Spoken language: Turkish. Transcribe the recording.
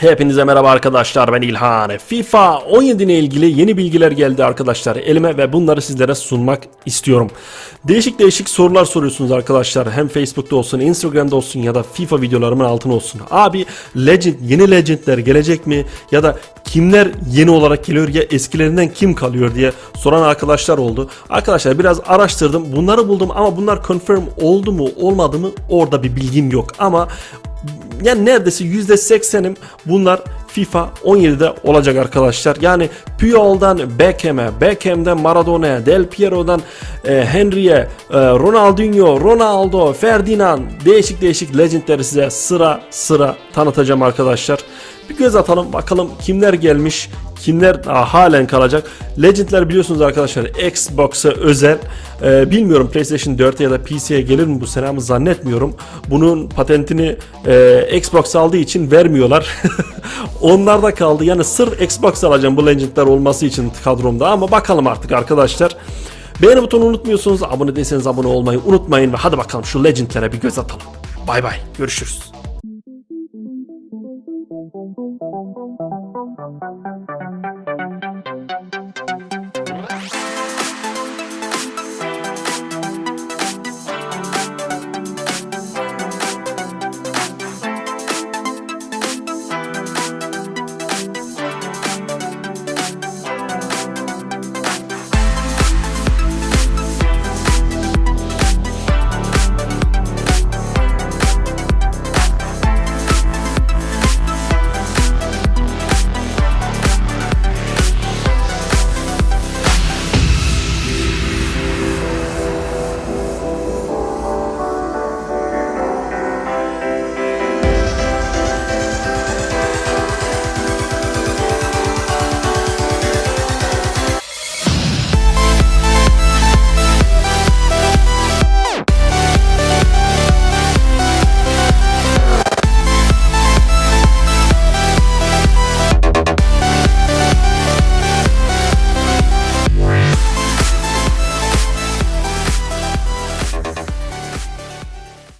Hepinize merhaba arkadaşlar ben İlhan. FIFA 17 ile ilgili yeni bilgiler geldi arkadaşlar elime ve bunları sizlere sunmak istiyorum. Değişik değişik sorular soruyorsunuz arkadaşlar. Hem Facebook'ta olsun, Instagram'da olsun ya da FIFA videolarımın altına olsun. Abi Legend, yeni Legend'ler gelecek mi? Ya da kimler yeni olarak geliyor ya eskilerinden kim kalıyor diye soran arkadaşlar oldu. Arkadaşlar biraz araştırdım. Bunları buldum ama bunlar confirm oldu mu olmadı mı orada bir bilgim yok. Ama yani neredeyse %80'im bunlar FIFA 17'de olacak arkadaşlar. Yani Puyol'dan Beckham'e, Beckham'den Maradona'ya, Del Piero'dan e, Henry'e, e, Ronaldinho, Ronaldo, Ferdinand değişik değişik legendleri size sıra sıra tanıtacağım arkadaşlar. Bir göz atalım bakalım kimler gelmiş, kimler daha halen kalacak. Legendler biliyorsunuz arkadaşlar Xbox'a özel. Ee, bilmiyorum PlayStation 4'e ya da PC'ye gelir mi bu sene ama zannetmiyorum. Bunun patentini e, Xbox aldığı için vermiyorlar. Onlar da kaldı. Yani sırf Xbox alacağım bu Legendler olması için kadromda ama bakalım artık arkadaşlar. Beğeni butonunu unutmuyorsunuz. Abone değilseniz abone olmayı unutmayın ve hadi bakalım şu Legendlere bir göz atalım. Bay bay. Görüşürüz. Thank you.